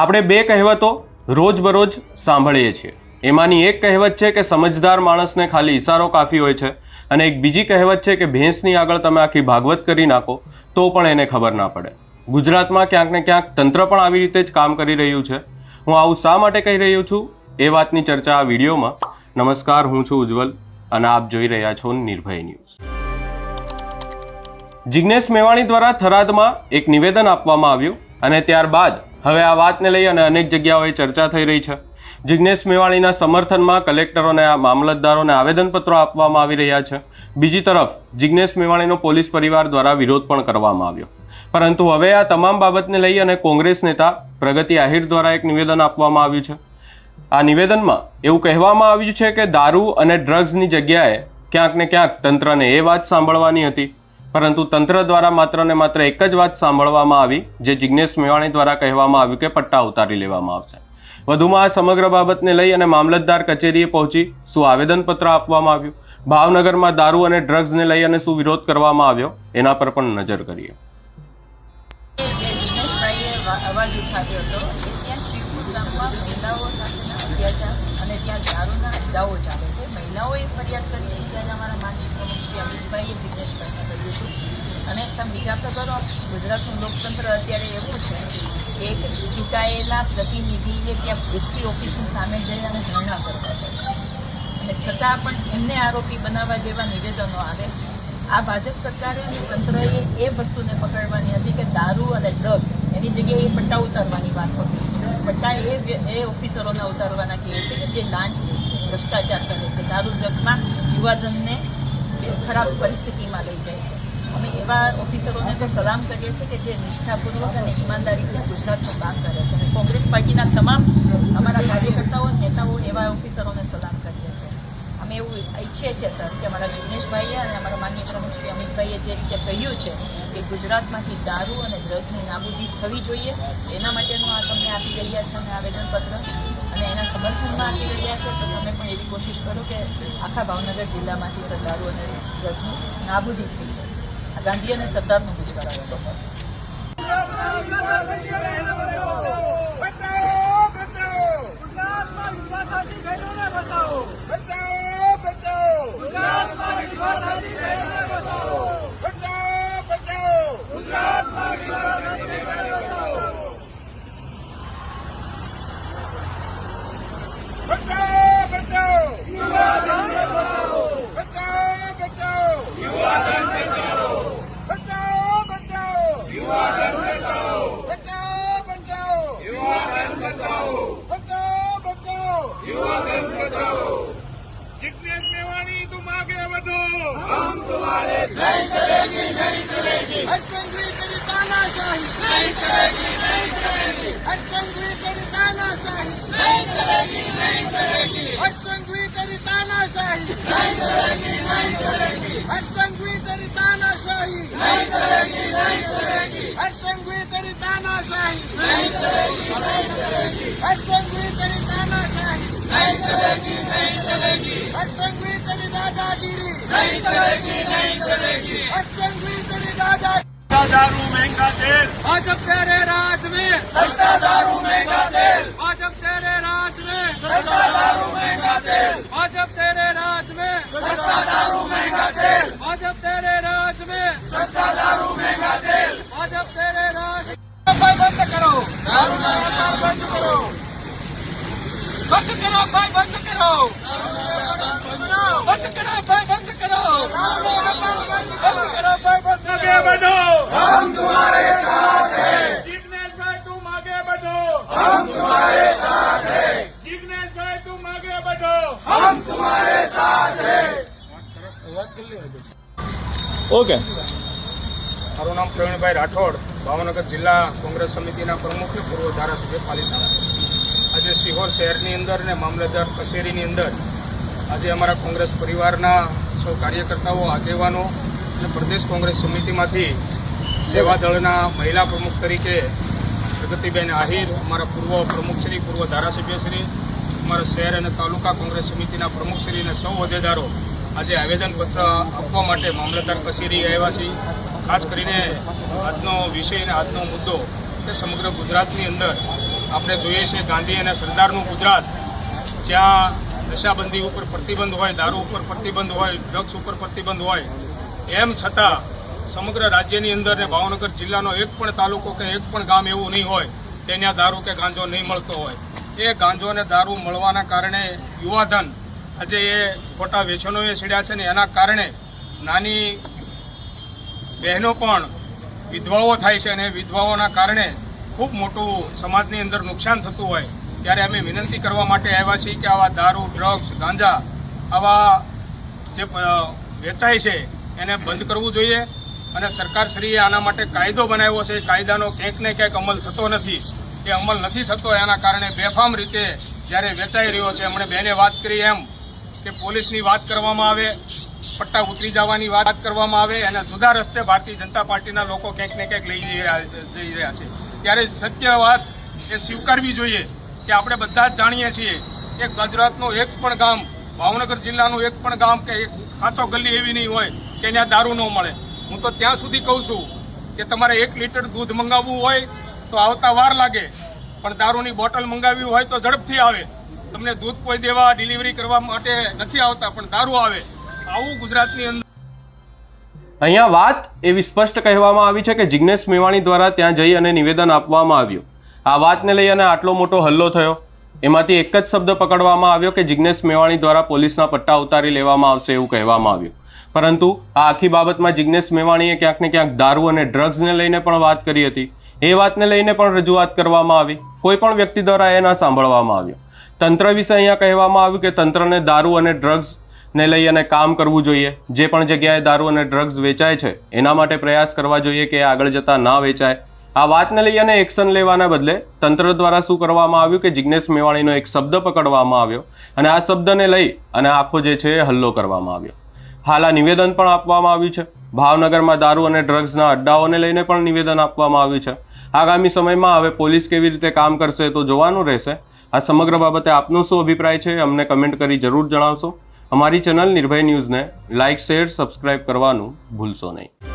આપણે બે કહેવતો રોજબરોજ સાંભળીએ છીએ. એમાંની એક કહેવત છે કે સમજદાર માણસને ખાલી ઈશારો કાફી હોય છે અને એક બીજી કહેવત છે કે ભેંસની આગળ તમે આખી ભાગવત કરી નાખો, તો પણ એને ખબર ના પડે. ગુજરાતમાં ક્યાંક ને ક્યાંક તંત્ર પણ આવી રીતે જ કામ કરી રહ્યું છે. હું આવું શા માટે કહી રહ્યો છું? એ વાતની ચર્ચા આ વિડીયોમાં. નમસ્કાર, હું છું ઉજ્જવલ અને આપ જોઈ રહ્યા છો નિર્ભય ન્યૂઝ. જિજ્ઞેશ મેવાણી દ્વારા થરાદમાં એક નિવેદન આપવામાં આવ્યું અને ત્યારબાદ હવે આ વાતને લઈ અને અનેક જગ્યાઓએ ચર્ચા થઈ રહી છે. જિજ્ઞેશ મેવાણીના સમર્થનમાં કલેક્ટરોને આ મામલતદારોને આવેદનપત્રો આપવામાં આવી રહ્યા છે. બીજી તરફ જિજ્ઞેશ મેવાણીનો પોલીસ પરિવાર દ્વારા વિરોધ પણ કરવામાં આવ્યો. પરંતુ હવે આ તમામ બાબતને લઈ અને કોંગ્રેસ નેતા પ્રગતિ આહિર દ્વારા એક નિવેદન આપવામાં આવ્યું છે. આ નિવેદનમાં એવું કહેવામાં આવ્યું છે કે દારૂ અને ડ્રગ્સની જગ્યાએ ક્યાંક ને ક્યાંક તંત્રને એ વાત સાંભળવાની હતી. પરંતુ તંત્ર દ્વારા માત્ર ને માત્ર એક જ વાત સાંભળવામાં આવી, જે જિજ્ઞેશ મેવાણી દ્વારા કહેવામાં આવ્યું કે પટ્ટા ઉતારી લેવામાં આવશે. વધુમાં આ સમગ્ર બાબતને લઈ અને મામલતદાર કચેરીએ પહોંચી શું આવેદનપત્ર આપવામાં આવ્યું, ભાવનગરમાં દારૂ અને ડ્રગ્સને લઈ અને શું વિરોધ કરવામાં આવ્યો, એના પર પણ નજર કરીએ. અત્યાચાર અને ત્યાં દારૂના મુદ્દાઓ ચાલે છે. મહિલાઓએ ફરિયાદ કરી છે, ત્યારે અમારા માનનીય પ્રમુખ શ્રી અમિતભાઈએ જિજ્ઞેશભાઈને કર્યું હતું અને તમે વિચાર તો કરો, ગુજરાતનું લોકતંત્ર અત્યારે એવું છે કે ચૂંટાયેલા પ્રતિનિધિએ ત્યાં એસપી ઓફિસની સામે જઈ અને ધરણા કરવા અને છતાં પણ એમને આરોપી બનાવવા જેવા નિવેદનો આવે. આ ભાજપ સરકારે અને તંત્રએ એ વસ્તુને પકડવાની હતી કે દારૂ અને ડ્રગ્સ એની જગ્યાએ પટ્ટા ઉતારવાની વાત પકડી છે. પટ્ટા એ એ ઓફિસરોને ઉતારવાના કહે છે કે જે લાંચ લે છે, ભ્રષ્ટાચાર કરે છે. દારૂ ડ્રગ્સમાં યુવાધનને ખરાબ પરિસ્થિતિમાં લઈ જાય છે. અમે એવા ઓફિસરોને તો સલામ કરીએ છીએ કે જે નિષ્ઠાપૂર્વક અને ઈમાનદારીથી ગુજરાતનું કામ કરે છે. અને કોંગ્રેસ પાર્ટીના તમામ અમારા કાર્યકર્તાઓ, નેતાઓ એવા ઓફિસરોને સલામ કરીએ છીએ. અમે એવું ઈચ્છીએ છીએ, સર, કે અમારા જિગ્નેશભાઈએ અને અમારા માન્ય પ્રમુખ શ્રી અમિતભાઈએ જે રીતે કહ્યું છે કે ગુજરાતમાંથી દારૂ અને ડ્રગ્સની નાબૂદી થવી જોઈએ, એના માટેનું આ તમને આપી રહ્યા છે અમે આવેદનપત્ર. અને એના સમર્થનમાં આપી રહ્યા છે, તો તમે પણ એવી કોશિશ કરો કે આખા ભાવનગર જિલ્લામાંથી સર દારૂ અને ડ્રગ્સની નાબૂદી થઈ જાય. આ ગાંધી અને સરદારનું ગુજરાત છે સર तुम्हारे नहीं चलेगी नहीं चलेगी हटकंडी तेरी तानाशाही नहीं चलेगी नहीं चलेगी हटकंडी तेरी तानाशाही नहीं चलेगी नहीं चलेगी हटकंडी तेरी तानाशाही नहीं चलेगी नहीं चलेगी हटकंडी तेरी तानाशाही नहीं चलेगी नहीं चलेगी हटकंडी तेरी तानाशाही नहीं चलेगी नहीं चलेगी दादागिरी नहीं चलेगी नहीं चलेगी हटकंडी तेरी दादा दारू महंगा तेल भाजप तेरे राज में सस्ता दारू महंगा तेल भाजप तेरे राज में सस्ता दारू महंगा तेल भाजप तेरे राज में सस्ता दारू महंगा तेल भाजप तेरे राज में सस्ता दारू महंगा तेल भाजप तेरे राज भाई बंद करो दारू का व्यापार बंद करो बंद करो भाई बंद करो ઓકે. મારું નામ પ્રવીણભાઈ રાઠોડ ભાવનગર જિલ્લા કોંગ્રેસ સમિતિના પ્રમુખ પૂર્વ ધારાસભ્ય પાલિતા આજે સિહોર શહેરની અંદર અને મામલતદાર કચેરીની અંદર આજે અમારા કોંગ્રેસ પરિવારના સૌ કાર્યકર્તાઓ, આગેવાનો અને પ્રદેશ કોંગ્રેસ સમિતિમાંથી સેવા દળના મહિલા પ્રમુખ તરીકે પ્રગતિબેન આહિર, અમારા પૂર્વ પ્રમુખશ્રી પૂર્વ ધારાસભ્યશ્રી અમારા શહેર અને તાલુકા કોંગ્રેસ સમિતિના પ્રમુખશ્રી અને સૌ હોદ્દેદારો આજે આવેદનપત્ર આપવા માટે મામલતદાર કચેરી આવ્યા છીએ. ખાસ કરીને આજનો વિષય અને આજનો મુદ્દો કે સમગ્ર ગુજરાતની અંદર આપણે જોઈએ છીએ ગાંધી અને સરદારનું ગુજરાત. જ્યાં નશાબંધી ઉપર પ્રતિબંધ હોય, દારૂ ઉપર પ્રતિબંધ હોય ડ્રગ્સ ઉપર પ્રતિબંધ હોય, એમ છતાં સમગ્ર રાજ્યની અંદર ને ભાવનગર જિલ્લાનો એક પણ તાલુકો કે એક પણ ગામ એવું નહીં હોય, કે ત્યાં દારૂ કે ગાંજો નહીં મળતો હોય. એ ગાંજો અને દારૂ મળવાના કારણે યુવાધન આજે એ ખોટા વેચનોએ છેડ્યા છે ને એના કારણે નાની બહેનો પણ વિધવાઓ થાય છે અને વિધવાઓના કારણે ખૂબ મોટું સમાજની અંદર નુકસાન થતું હોય. ત્યારે અમે વિનંતી કરવા માટે આવ્યા છીએ કે આવા દારૂ ડ્રગ્સ ગાંજા, આવા જે વેચાય છે, એને બંધ કરવું જોઈએ અને સરકારશ્રીએ આના માટે કાયદો બનાવ્યો છે. કાયદાનો ક્યાંક ને ક્યાંક અમલ થતો નથી. એ અમલ નથી થતો, એના કારણે બેફામ રીતે જ્યારે વેચાઈ રહ્યો છે. હમણે બેને વાત કરી એમ કે પોલીસની વાત કરવામાં આવે, પટ્ટા ઉતરી જવાની વાત કરવામાં આવે અને જુદા રસ્તે ભારતીય જનતા પાર્ટીના લોકો ક્યાંક ને ક્યાંક લઈ જઈ રહ્યા છે. ત્યારે સત્ય વાત એ સ્વીકારવી જોઈએ. કે આપણે બધા જ જાણીએ છીએ કે ગુજરાતનું એક પણ ગામ, ભાવનગર જિલ્લાનું એક પણ ગામ કે એક ખાંચો ગલી એવી નહીં હોય કે ત્યાં દારૂ ન મળે. હું તો ત્યાં સુધી કહું છું કે તમારે એક લીટર દૂધ મંગાવવું હોય તો આવતા વાર લાગે, પણ દારૂની બોટલ મંગાવવી હોય તો ઝડપથી આવે. તમને દૂધ કોઈ દેવા ડિલિવરી કરવા માટે નથી આવતા, પણ દારૂ આવે. આવું ગુજરાતની અંદર અહીંયા વાત એવી સ્પષ્ટ કહેવામાં આવી છે કે જિગ્નેશ મેવાણી દ્વારા ત્યાં જઈ અને નિવેદન આપવામાં આવ્યું. આ વાતને લઈ અને આટલો મોટો હલ્લો થયો, એમાંથી એક જ શબ્દ પકડવામાં આવ્યો કે જિજ્ઞેશ મેવાણી દ્વારા પોલીસના પટ્ટા ઉતારી લેવામાં આવશે એવું કહેવામાં આવ્યું. પરંતુ આ આખી બાબતમાં જિજ્ઞેશ મેવાણીએ ક્યાંક ને ક્યાંક દારૂ અને ડ્રગ્સને લઈને પણ વાત કરી હતી. એ વાતને લઈને પણ રજૂઆત કરવામાં આવી. કોઈ પણ વ્યક્તિ દ્વારા એ ન સાંભળવામાં આવ્યો. તંત્ર વિશે અહીંયા કહેવામાં આવ્યું કે તંત્રને દારૂ અને ડ્રગ્સ ને લઈ અને કામ કરવું જોઈએ. જે પણ જગ્યાએ દારૂ અને ડ્રગ્સ વેચાય છે, એના માટે પ્રયાસ કરવા જોઈએ કે આગળ જતા ના વેચાય. આ વાતને લઈ અને એક્શન લેવાના બદલે તંત્ર દ્વારા શું કરવામાં આવ્યું કે જિજ્ઞેશ મેવાણીનો એક શબ્દ પકડવામાં આવ્યો અને આ શબ્દને લઈ અને આખો જે છે હલ્લો કરવામાં આવ્યો. હાલ આ નિવેદન પણ આપવામાં આવ્યું છે. ભાવનગરમાં દારૂ અને ડ્રગ્સના અડ્ડાઓને લઈને પણ નિવેદન આપવામાં આવ્યું છે. આગામી સમયમાં હવે પોલીસ કેવી રીતે કામ કરશે તો જોવાનું રહેશે. આ સમગ્ર બાબતે આપનો શું અભિપ્રાય છે અમને કમેન્ટ કરી જરૂર જણાવશો. અમારી ચેનલ નિર્ભય ન્યૂઝને લાઇક શેર, સબસ્ક્રાઇબ કરવાનું ભૂલશો નહીં.